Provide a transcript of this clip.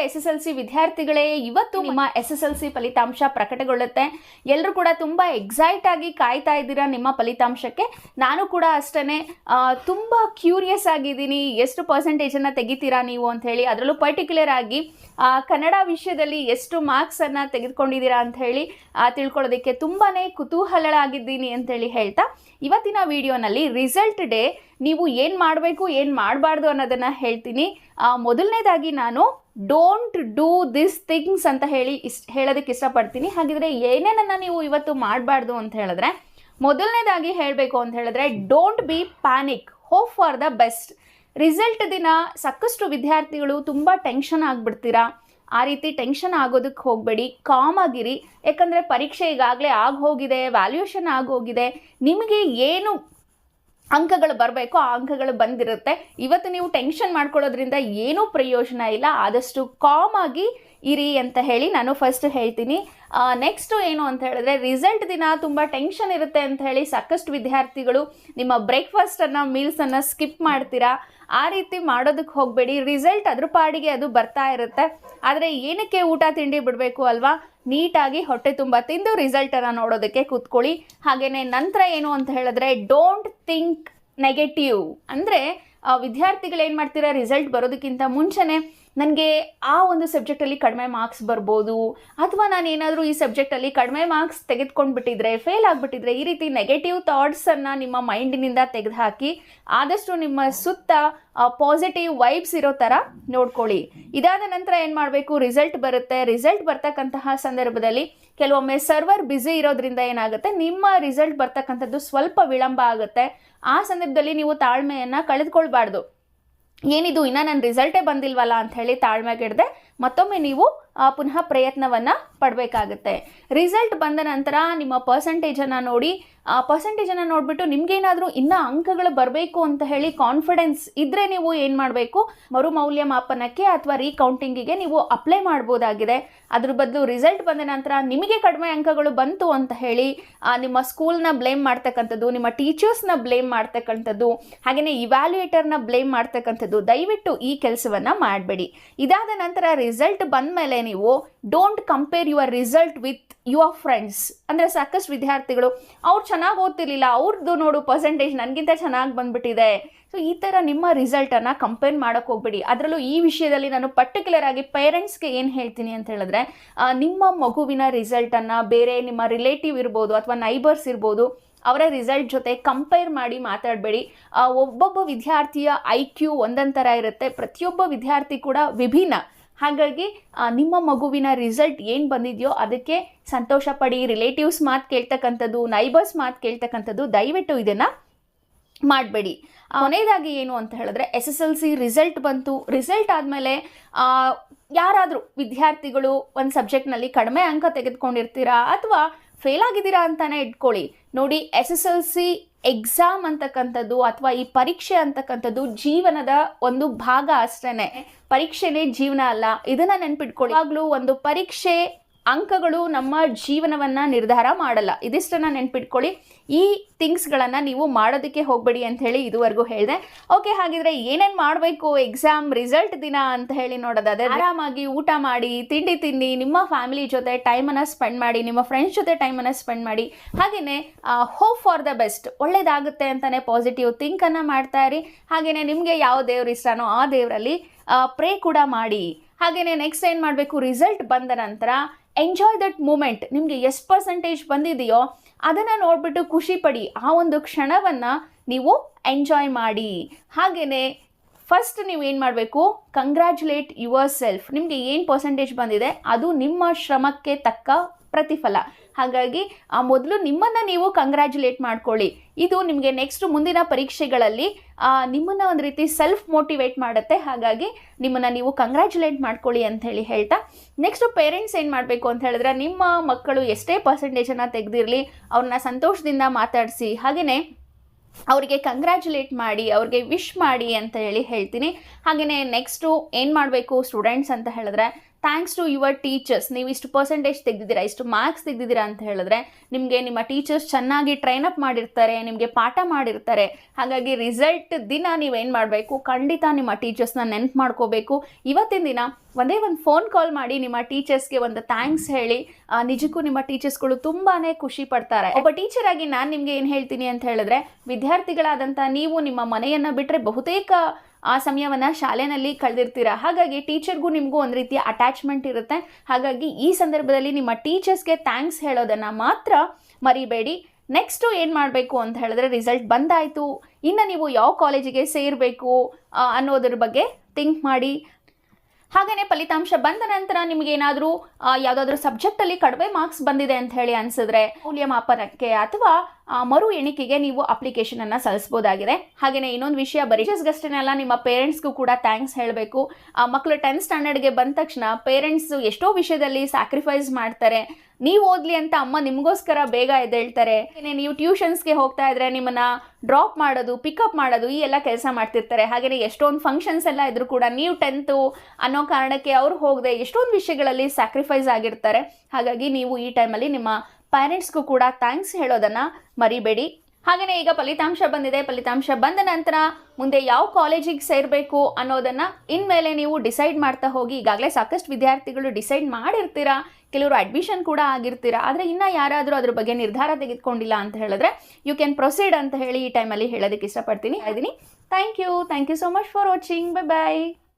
S S L C ವಿದ್ಯಾರ್ಥಿಗಳೇ ಇವತ್ತು ನಿಮ್ಮ ಎಸ್ ಎಸ್ ಎಲ್ ಸಿ ಫಲಿತಾಂಶ ಪ್ರಕಟಗೊಳ್ಳುತ್ತೆ. ಎಲ್ಲರೂ ಕೂಡ ತುಂಬ ಎಕ್ಸೈಟ್ ಆಗಿ ಕಾಯ್ತಾ ಇದ್ದೀರಾ ನಿಮ್ಮ ಫಲಿತಾಂಶಕ್ಕೆ? ನಾನು ಕೂಡ ಅಷ್ಟೇ ತುಂಬ ಕ್ಯೂರಿಯಸ್ ಆಗಿದ್ದೀನಿ. ಎಷ್ಟು ಪರ್ಸೆಂಟೇಜನ್ನು ತೆಗಿತೀರಾ ನೀವು ಅಂತ ಹೇಳಿ ಅದರಲ್ಲೂ ಪರ್ಟಿಕ್ಯುಲರ್ ಆಗಿ ಕನ್ನಡ ವಿಷಯದಲ್ಲಿ ಎಷ್ಟು ಮಾರ್ಕ್ಸನ್ನು ತೆಗೆದುಕೊಂಡಿದ್ದೀರಾ ಅಂತ ಹೇಳಿ ತಿಳ್ಕೊಳ್ಳೋದಕ್ಕೆ ತುಂಬಾ ಕುತೂಹಲಳಾಗಿದ್ದೀನಿ ಅಂತೇಳಿ ಹೇಳ್ತಾ ಇವತ್ತಿನ ವಿಡಿಯೋನಲ್ಲಿ ರಿಸಲ್ಟ್ ಡೇ ನೀವು ಏನು ಮಾಡಬೇಕು ಏನು ಮಾಡಬಾರ್ದು ಅನ್ನೋದನ್ನು ಹೇಳ್ತೀನಿ. ಮೊದಲನೇದಾಗಿ ನಾನು ಡೋಂಟ್ ಡೂ ದಿಸ್ ಥಿಂಗ್ಸ್ ಅಂತ ಹೇಳಿ ಇಷ್ಟ ಹೇಳೋದಕ್ಕೆ ಇಷ್ಟಪಡ್ತೀನಿ. ಹಾಗಿದ್ರೆ ಏನೇನನ್ನು ನೀವು ಇವತ್ತು ಮಾಡಬಾರ್ದು ಅಂತ ಹೇಳಿದ್ರೆ, ಮೊದಲನೇದಾಗಿ ಹೇಳಬೇಕು ಅಂತ ಹೇಳಿದ್ರೆ don't be panic hope for the best result ದಿನ ಸಾಕಷ್ಟು ವಿದ್ಯಾರ್ಥಿಗಳು ತುಂಬ ಟೆನ್ಷನ್ ಆಗಿಬಿಡ್ತೀರಾ? ಆ ರೀತಿ ಟೆನ್ಷನ್ ಆಗೋದಕ್ಕೆ ಹೋಗಬೇಡಿ. ಕಾಮ್ ಆಗಿರಿ. ಯಾಕಂದರೆ ಪರೀಕ್ಷೆ ಈಗಾಗಲೇ ಆಗಿ ಹೋಗಿದೆ ವ್ಯಾಲ್ಯೂಯೇಷನ್ ಆಗೋಗಿದೆ ನಿಮಗೆ ಏನು ಅಂಕಗಳು ಬರಬೇಕು, ಆ ಅಂಕಗಳು ಬಂದಿರುತ್ತೆ. ಇವತ್ತು ನೀವು ಟೆನ್ಷನ್ ಮಾಡ್ಕೊಳ್ಳೋದ್ರಿಂದ ಏನೂ ಪ್ರಯೋಜನ ಇಲ್ಲ. ಆದಷ್ಟು ಕಾಮ್ ಆಗಿ ಇರಿ ಅಂತ ಹೇಳಿ ನಾನು ಫಸ್ಟ್ ಹೇಳ್ತೀನಿ. ನೆಕ್ಸ್ಟು ಏನು ಅಂತ ಹೇಳಿದ್ರೆ ರಿಸಲ್ಟ್ ದಿನ ತುಂಬ ಟೆನ್ಷನ್ ಇರುತ್ತೆ ಅಂತ ಹೇಳಿ ಸಾಕಷ್ಟು ವಿದ್ಯಾರ್ಥಿಗಳು ನಿಮ್ಮ ಬ್ರೇಕ್ಫಾಸ್ಟನ್ನು ಮೀಲ್ಸನ್ನು ಸ್ಕಿಪ್ ಮಾಡ್ತೀರಾ? ಆ ರೀತಿ ಮಾಡೋದಕ್ಕೆ ಹೋಗಬೇಡಿ. ರಿಸಲ್ಟ್ ಅದ್ರ ಪಾಡಿಗೆ ಅದು ಬರ್ತಾ ಇರುತ್ತೆ. ಆದರೆ ಏನಕ್ಕೆ ಊಟ, ತಿಂಡಿ ಬಿಡಬೇಕು ಅಲ್ವಾ? ನೀಟಾಗಿ ಹೊಟ್ಟೆ ತುಂಬ ತಿಂದು ರಿಸಲ್ಟನ್ನು ನೋಡೋದಕ್ಕೆ ಕೂತ್ಕೊಳ್ಳಿ. ಹಾಗೆಯೇ ನಂತರ ಏನು ಅಂತ ಹೇಳಿದ್ರೆ ಡೋಂಟ್ ಥಿಂಕ್ ನೆಗೆಟಿವ್ ಅಂದರೆ ವಿದ್ಯಾರ್ಥಿಗಳು ಏನು ಮಾಡ್ತೀರಾ ರಿಸಲ್ಟ್ ಬರೋದಕ್ಕಿಂತ ಮುಂಚೆನೇ ನನಗೆ ಆ ಒಂದು ಸಬ್ಜೆಕ್ಟಲ್ಲಿ ಕಡಿಮೆ ಮಾರ್ಕ್ಸ್ ಬರ್ಬೋದು, ಅಥವಾ ನಾನು ಏನಾದರೂ ಈ ಸಬ್ಜೆಕ್ಟಲ್ಲಿ ಕಡಿಮೆ ಮಾರ್ಕ್ಸ್ ತೆಗೆದುಕೊಂಡ್ಬಿಟ್ಟಿದ್ರೆ ಫೇಲ್ ಆಗಿಬಿಟ್ಟಿದ್ರೆ ಈ ರೀತಿ ನೆಗೆಟಿವ್ ಥಾಟ್ಸನ್ನು ನಿಮ್ಮ ಮೈಂಡಿನಿಂದ ತೆಗೆದುಹಾಕಿ, ಆದಷ್ಟು ನಿಮ್ಮ ಸುತ್ತ ಪಾಸಿಟಿವ್ ವೈಬ್ಸ್ ಇರೋ ಥರ ನೋಡ್ಕೊಳ್ಳಿ. ಇದಾದ ನಂತರ ಏನು ಮಾಡಬೇಕು? ರಿಸಲ್ಟ್ ಬರುತ್ತೆ. ರಿಸಲ್ಟ್ ಬರ್ತಕ್ಕಂತಹ ಸಂದರ್ಭದಲ್ಲಿ ಕೆಲವೊಮ್ಮೆ ಸರ್ವರ್ ಬ್ಯುಸಿ ಇರೋದ್ರಿಂದ ಏನಾಗುತ್ತೆ? ನಿಮ್ಮ ರಿಸಲ್ಟ್ ಬರ್ತಕ್ಕಂಥದ್ದು ಸ್ವಲ್ಪ ವಿಳಂಬ ಆಗುತ್ತೆ. ಆ ಸಂದರ್ಭದಲ್ಲಿ ನೀವು ತಾಳ್ಮೆಯನ್ನು ಕಳೆದುಕೊಳ್ಬಾರ್ದು. ಏನಿದು ಇನ್ನೂ ನನ್ನ ರಿಸಲ್ಟೇ ಬಂದಿಲ್ವಲ್ಲ ಅಂತ ಹೇಳಿ ತಾಳ್ಮೆಗೆಡದೆ ಮತ್ತೊಮ್ಮೆ ನೀವು ಪುನಃ ಪ್ರಯತ್ನವನ್ನು ಪಡಬೇಕಾಗುತ್ತೆ. ರಿಸಲ್ಟ್ ಬಂದ ನಂತರ ನಿಮ್ಮ ಪರ್ಸೆಂಟೇಜನ್ನು ನೋಡಿ. ಆ ಪರ್ಸೆಂಟೇಜನ್ನು ನೋಡಿಬಿಟ್ಟು ನಿಮಗೇನಾದರೂ ಇನ್ನೂ ಅಂಕಗಳು ಬರಬೇಕು ಅಂತ ಹೇಳಿ ಕಾನ್ಫಿಡೆನ್ಸ್ ಇದ್ದರೆ ನೀವು ಏನು ಮಾಡಬೇಕು? ಮರು ಮೌಲ್ಯಮಾಪನಕ್ಕೆ ಅಥವಾ ರೀಕೌಂಟಿಂಗಿಗೆ ನೀವು ಅಪ್ಲೈ ಮಾಡ್ಬೋದಾಗಿದೆ. ಅದ್ರ ಬದಲು ರಿಸಲ್ಟ್ ಬಂದ ನಂತರ ನಿಮಗೆ ಕಡಿಮೆ ಅಂಕಗಳು ಬಂತು ಅಂತ ಹೇಳಿ ನಿಮ್ಮ ಸ್ಕೂಲ್ನ ಬ್ಲೇಮ್ ಮಾಡ್ತಕ್ಕಂಥದ್ದು, ನಿಮ್ಮ ಟೀಚರ್ಸ್ನ ಬ್ಲೇಮ್ ಮಾಡ್ತಕ್ಕಂಥದ್ದು ಹಾಗೆಯೇ ಇವ್ಯಾಲ್ಯೂಯೇಟರ್ನ ಬ್ಲೇಮ್ ಮಾಡ್ತಕ್ಕಂಥದ್ದು, ದಯವಿಟ್ಟು ಈ ಕೆಲಸವನ್ನು ಮಾಡಬೇಡಿ. ಇದಾದ ನಂತರ ರಿಸಲ್ಟ್ ಬಂದ ಮೇಲೆ ನೀವು don't compare your result with your friends ಅಂದರೆ ಸಾಕಷ್ಟು ವಿದ್ಯಾರ್ಥಿಗಳು, ಅವ್ರು ಚೆನ್ನಾಗಿ ಓದ್ತಿರ್ಲಿಲ್ಲ ಅವ್ರದ್ದು ನೋಡು ಪರ್ಸೆಂಟೇಜ್ ನನಗಿಂತ ಚೆನ್ನಾಗಿ ಬಂದ್ಬಿಟ್ಟಿದೆ. ಸೊ ಈ ಥರ ನಿಮ್ಮ ರಿಸಲ್ಟನ್ನು ಕಂಪೇರ್ ಮಾಡೋಕ್ಕೆ ಹೋಗ್ಬೇಡಿ. ಅದರಲ್ಲೂ ಈ ವಿಷಯದಲ್ಲಿ ನಾನು ಪರ್ಟಿಕ್ಯುಲರ್ ಆಗಿ ಪೇರೆಂಟ್ಸ್ಗೆ ಏನು ಹೇಳ್ತೀನಿ ಅಂತ ಹೇಳಿದ್ರೆ ನಿಮ್ಮ ಮಗುವಿನ ರಿಸಲ್ಟನ್ನು ಬೇರೆ ನಿಮ್ಮ ರಿಲೇಟಿವ್ ಇರ್ಬೋದು ಅಥವಾ ನೈಬರ್ಸ್ ಇರ್ಬೋದು, ಅವರ ರಿಸಲ್ಟ್ ಜೊತೆ ಕಂಪೇರ್ ಮಾಡಿ ಮಾತಾಡಬೇಡಿ. ಒಬ್ಬೊಬ್ಬ ವಿದ್ಯಾರ್ಥಿಯ ಐ ಕ್ಯೂ ಒಂದೊಂದು ಥರ ಇರುತ್ತೆ. ಪ್ರತಿಯೊಬ್ಬ ವಿದ್ಯಾರ್ಥಿ ಕೂಡ ವಿಭಿನ್ನ. ಹಾಗಾಗಿ ನಿಮ್ಮ ಮಗುವಿನ ರಿಸಲ್ಟ್ ಏನು ಬಂದಿದೆಯೋ ಅದಕ್ಕೆ ಸಂತೋಷ ಪಡಿ ರಿಲೇಟಿವ್ಸ್ ಮಾತು ಕೇಳ್ತಕ್ಕಂಥದ್ದು ನೈಬರ್ಸ್ ಮಾತು ಕೇಳ್ತಕ್ಕಂಥದ್ದು, ದಯವಿಟ್ಟು ಇದನ್ನು ಮಾಡಬೇಡಿ. ಕೊನೆಯದಾಗಿ ಏನು ಅಂತ ಹೇಳಿದ್ರೆ S S L C result ಬಂತು. ರಿಸಲ್ಟ್ ಆದಮೇಲೆ ಯಾರಾದರೂ ವಿದ್ಯಾರ್ಥಿಗಳು ಒಂದು ಸಬ್ಜೆಕ್ಟ್ನಲ್ಲಿ ಕಡಿಮೆ ಅಂಕ ತೆಗೆದುಕೊಂಡಿರ್ತೀರಾ ಅಥವಾ ಫೇಲ್ ಆಗಿದ್ದೀರಾ ಅಂತಾನೆ ಇಟ್ಕೊಳ್ಳಿ. ನೋಡಿ S S L C exam ಅಂತಕ್ಕಂಥದ್ದು ಅಥವಾ ಈ ಪರೀಕ್ಷೆ ಅಂತಕ್ಕಂಥದ್ದು ಜೀವನದ ಒಂದು ಭಾಗ ಅಷ್ಟೇ ಪರೀಕ್ಷೆನೇ ಜೀವನ ಅಲ್ಲ. ಇದನ್ನ ನೆನ್ಪಿಟ್ಕೊಳ್ಳಿ. ಒಂದು ಪರೀಕ್ಷೆ ಅಂಕಗಳು ನಮ್ಮ ಜೀವನವನ್ನು ನಿರ್ಧಾರ ಮಾಡಲ್ಲ. ಇದಿಷ್ಟನ್ನು ನೆನ್ಪಿಟ್ಕೊಳ್ಳಿ. ಈ ಥಿಂಗ್ಸ್ಗಳನ್ನು ನೀವು ಮಾಡೋದಕ್ಕೆ ಹೋಗಬೇಡಿ ಅಂತ ಹೇಳಿ ಇದುವರೆಗೂ ಹೇಳಿದೆ. ಓಕೆ, ಹಾಗಿದ್ರೆ ಏನೇನು ಮಾಡಬೇಕು ಎಕ್ಸಾಮ್ ರಿಸಲ್ಟ್ ದಿನ ಅಂತ ಹೇಳಿ ನೋಡೋದಾದ್ರೆ ಆರಾಮಾಗಿ ಊಟ ಮಾಡಿ, ತಿಂಡಿ ತಿನ್ನಿ, ನಿಮ್ಮ ಫ್ಯಾಮಿಲಿ ಜೊತೆ ಟೈಮನ್ನು ಸ್ಪೆಂಡ್ ಮಾಡಿ, ನಿಮ್ಮ ಫ್ರೆಂಡ್ಸ್ ಜೊತೆ ಟೈಮನ್ನು ಸ್ಪೆಂಡ್ ಮಾಡಿ. ಹಾಗೆಯೇ ಹೋಪ್ ಫಾರ್ ದ ಬೆಸ್ಟ್ ಒಳ್ಳೇದಾಗುತ್ತೆ ಅಂತಲೇ ಪಾಸಿಟಿವ್ ಥಿಂಕನ್ನು ಮಾಡ್ತಾ ಇರಿ. ಹಾಗೆಯೇ ನಿಮಗೆ ಯಾವ ದೇವ್ರ ಇಷ್ಟನೋ ಆ ದೇವರಲ್ಲಿ ಪ್ರೇ ಕೂಡ ಮಾಡಿ. ಹಾಗೆಯೇ ನೆಕ್ಸ್ಟ್ ಏನು ಮಾಡಬೇಕು? ರಿಸಲ್ಟ್ ಬಂದ ನಂತರ ಎಂಜಾಯ್ ದಟ್ ಮೂಮೆಂಟ್ ನಿಮಗೆ ಎಷ್ಟು ಪರ್ಸೆಂಟೇಜ್ ಬಂದಿದೆಯೋ ಅದನ್ನು ನೋಡಿಬಿಟ್ಟು ಖುಷಿ ಪಡಿ. ಆ ಒಂದು ಕ್ಷಣವನ್ನು ನೀವು ಎಂಜಾಯ್ ಮಾಡಿ. ಹಾಗೆಯೇ ಫಸ್ಟ್ ನೀವು ಏನು ಮಾಡಬೇಕು? ಕಂಗ್ರ್ಯಾಚುಲೇಟ್ ಯುವರ್ ಸೆಲ್ಫ್ ನಿಮಗೆ ಏನು ಪರ್ಸೆಂಟೇಜ್ ಬಂದಿದೆ? ಅದು ನಿಮ್ಮ ಶ್ರಮಕ್ಕೆ ತಕ್ಕ ಪ್ರತಿಫಲ. ಹಾಗಾಗಿ ಆ ಮೊದಲು ನಿಮ್ಮನ್ನು ನೀವು ಕಂಗ್ರ್ಯಾಚುಲೇಟ್ ಮಾಡ್ಕೊಳ್ಳಿ. ಇದು ನಿಮಗೆ ನೆಕ್ಸ್ಟ್ ಮುಂದಿನ ಪರೀಕ್ಷೆಗಳಲ್ಲಿ ನಿಮ್ಮನ್ನು ಒಂದು ರೀತಿ ಸೆಲ್ಫ್ ಮೋಟಿವೇಟ್ ಮಾಡುತ್ತೆ. ಹಾಗಾಗಿ ನಿಮ್ಮನ್ನು ನೀವು ಕಂಗ್ರ್ಯಾಚುಲೇಟ್ ಮಾಡ್ಕೊಳ್ಳಿ ಅಂತ ಹೇಳಿ ಹೇಳ್ತಾ. ನೆಕ್ಸ್ಟು ಪೇರೆಂಟ್ಸ್ ಏನು ಮಾಡಬೇಕು ಅಂತ ಹೇಳಿದ್ರೆ, ನಿಮ್ಮ ಮಕ್ಕಳು ಎಷ್ಟೇ ಪರ್ಸೆಂಟೇಜನ್ನು ತೆಗೆದಿರಲಿ, ಅವ್ರನ್ನ ಸಂತೋಷದಿಂದ ಮಾತಾಡಿಸಿ ಹಾಗೆಯೇ ಅವರಿಗೆ ಕಂಗ್ರ್ಯಾಚುಲೇಟ್ ಮಾಡಿ, ಅವ್ರಿಗೆ ವಿಶ್ ಮಾಡಿ ಅಂತ ಹೇಳಿ ಹೇಳ್ತೀನಿ. ಹಾಗೆಯೇ ನೆಕ್ಸ್ಟು ಏನು ಮಾಡಬೇಕು ಸ್ಟೂಡೆಂಟ್ಸ್ ಅಂತ ಹೇಳಿದ್ರೆ ಥ್ಯಾಂಕ್ಸ್ ಟು ಯುವರ್ ಟೀಚರ್ಸ್ ನೀವು ಇಷ್ಟು ಪರ್ಸೆಂಟೇಜ್ ತೆಗೆದಿದ್ದೀರಾ, ಇಷ್ಟು ಮಾರ್ಕ್ಸ್ ತೆಗೆದಿದ್ದೀರಾ ಅಂತ ಹೇಳಿದ್ರೆ, ನಿಮಗೆ ನಿಮ್ಮ ಟೀಚರ್ಸ್ ಚೆನ್ನಾಗಿ ಟ್ರೈನ್ ಅಪ್ ಮಾಡಿರ್ತಾರೆ, ನಿಮಗೆ ಪಾಠ ಮಾಡಿರ್ತಾರೆ. ಹಾಗಾಗಿ ರಿಸಲ್ಟ್ ದಿನ ನೀವೇನು ಮಾಡಬೇಕು? ಖಂಡಿತ ನಿಮ್ಮ ಟೀಚರ್ಸ್ನ ನೆನ್ಪು ಮಾಡ್ಕೋಬೇಕು. ಇವತ್ತಿನ ದಿನ ಒಂದೇ ಒಂದು ಫೋನ್ ಕಾಲ್ ಮಾಡಿ ನಿಮ್ಮ ಟೀಚರ್ಸ್ಗೆ ಒಂದು ಥ್ಯಾಂಕ್ಸ್ ಹೇಳಿ ನಿಜಕ್ಕೂ ನಿಮ್ಮ ಟೀಚರ್ಸ್ಗಳು ತುಂಬಾ ಖುಷಿ ಪಡ್ತಾರೆ. ಒಬ್ಬ ಟೀಚರ್ ಆಗಿ ನಾನು ನಿಮಗೆ ಏನು ಹೇಳ್ತೀನಿ ಅಂತ ಹೇಳಿದ್ರೆ ವಿದ್ಯಾರ್ಥಿಗಳಾದಂಥ ನೀವು ನಿಮ್ಮ ಮನೆಯನ್ನು ಬಿಟ್ಟರೆ ಬಹುತೇಕ ಆ ಸಮಯವನ್ನು ಶಾಲೆನಲ್ಲಿ ಕಳೆದಿರ್ತೀರ? ಹಾಗಾಗಿ ಟೀಚರ್ಗೂ ನಿಮಗೂ ಒಂದು ರೀತಿಯ ಅಟ್ಯಾಚ್ಮೆಂಟ್ ಇರುತ್ತೆ. ಹಾಗಾಗಿ ಈ ಸಂದರ್ಭದಲ್ಲಿ ನಿಮ್ಮ ಟೀಚರ್ಸ್ಗೆ ಥ್ಯಾಂಕ್ಸ್ ಹೇಳೋದನ್ನು ಮಾತ್ರ ಮರಿಬೇಡಿ. ನೆಕ್ಸ್ಟು ಏನು ಮಾಡಬೇಕು ಅಂತ ಹೇಳಿದ್ರೆ ರಿಸಲ್ಟ್ ಬಂದಾಯಿತು. ಇನ್ನು ನೀವು ಯಾವ ಕಾಲೇಜಿಗೆ ಸೇರಬೇಕು ಅನ್ನೋದ್ರ ಬಗ್ಗೆ ಥಿಂಕ್ ಮಾಡಿ. ಹಾಗೆಯೇ ಫಲಿತಾಂಶ ಬಂದ ನಂತರ ನಿಮಗೇನಾದರೂ ಯಾವುದಾದ್ರೂ ಸಬ್ಜೆಕ್ಟಲ್ಲಿ ಕಡಿಮೆ ಮಾರ್ಕ್ಸ್ ಬಂದಿದೆ ಅಂತ ಹೇಳಿ ಅನಿಸಿದ್ರೆ, ಮೌಲ್ಯಮಾಪನಕ್ಕೆ ಅಥವಾ ಮರು ಎಣಿಕೆಗೆ ನೀವು ಅಪ್ಲಿಕೇಶನನ್ನು ಸಲ್ಲಿಸ್ಬೋದಾಗಿದೆ ಹಾಗೆಯೇ ಇನ್ನೊಂದು ವಿಷಯ ಅಲ್ಲ, ನಿಮ್ಮ ಪೇರೆಂಟ್ಸ್ಗೂ ಕೂಡ ಥ್ಯಾಂಕ್ಸ್ ಹೇಳಬೇಕು. ಮಕ್ಕಳು ಟೆಂತ್ ಸ್ಟ್ಯಾಂಡರ್ಡ್ಗೆ ಬಂದ ತಕ್ಷಣ ಪೇರೆಂಟ್ಸ್ ಎಷ್ಟೋ ವಿಷಯದಲ್ಲಿ ಸ್ಯಾಕ್ರಿಫೈಸ್ ಮಾಡ್ತಾರೆ. ನೀವು ಓದಲಿ ಅಂತ ಅಮ್ಮ ನಿಮಗೋಸ್ಕರ ಬೇಗ ಎದ್ದೇಳ್ತಾರೆ. ನೀವು ಟ್ಯೂಷನ್ಸ್ಗೆ ಹೋಗ್ತಾ ಇದ್ರೆ ನಿಮ್ಮನ್ನ ಡ್ರಾಪ್ ಮಾಡೋದು ಪಿಕಪ್ ಮಾಡೋದು ಈ ಎಲ್ಲ ಕೆಲಸ ಮಾಡ್ತಿರ್ತಾರೆ. ಹಾಗೆಯೇ ಎಷ್ಟೊಂದು ಫಂಕ್ಷನ್ಸ್ ಎಲ್ಲ ಇದ್ರು ಕೂಡ ನೀವು ಟೆಂತು ಅನ್ನೋ ಕಾರಣಕ್ಕೆ ಅವ್ರು ಹೋಗದೆ ಎಷ್ಟೊಂದು ವಿಷಯಗಳಲ್ಲಿ ಸ್ಯಾಕ್ರಿಫೈಸ್ ಆಗಿರ್ತಾರೆ. ಹಾಗಾಗಿ ನೀವು ಈ ಟೈಮಲ್ಲಿ ನಿಮ್ಮ ಪೇರೆಂಟ್ಸ್ಗೂ ಕೂಡ ಥ್ಯಾಂಕ್ಸ್ ಹೇಳೋದನ್ನು ಮರಿಬೇಡಿ. ಹಾಗೆಯೇ ಈಗ ಫಲಿತಾಂಶ ಬಂದಿದೆ. ಫಲಿತಾಂಶ ಬಂದ ನಂತರ ಮುಂದೆ ಯಾವ ಕಾಲೇಜಿಗೆ ಸೇರಬೇಕು ಅನ್ನೋದನ್ನು ಇನ್ಮೇಲೆ ನೀವು ಡಿಸೈಡ್ ಮಾಡ್ತಾ ಹೋಗಿ. ಈಗಾಗಲೇ ಸಾಕಷ್ಟು ವಿದ್ಯಾರ್ಥಿಗಳು ಡಿಸೈಡ್ ಮಾಡಿರ್ತೀರಾ. ಕೆಲವರು ಅಡ್ಮಿಷನ್ ಕೂಡ ಆಗಿರ್ತೀರಾ. ಆದರೆ ಇನ್ನೂ ಯಾರಾದರೂ ಅದ್ರ ಬಗ್ಗೆ ನಿರ್ಧಾರ ತೆಗೆದುಕೊಂಡಿಲ್ಲ ಅಂತ ಹೇಳಿದ್ರೆ ಯು ಕ್ಯಾನ್ ಪ್ರೊಸೀಡ್ ಅಂತ ಹೇಳಿ ಈ ಟೈಮಲ್ಲಿ ಹೇಳೋದಕ್ಕೆ ಇಷ್ಟಪಡ್ತೀನಿ. ಇದ್ದೀನಿ. Thank you thank you so much for watching bye bye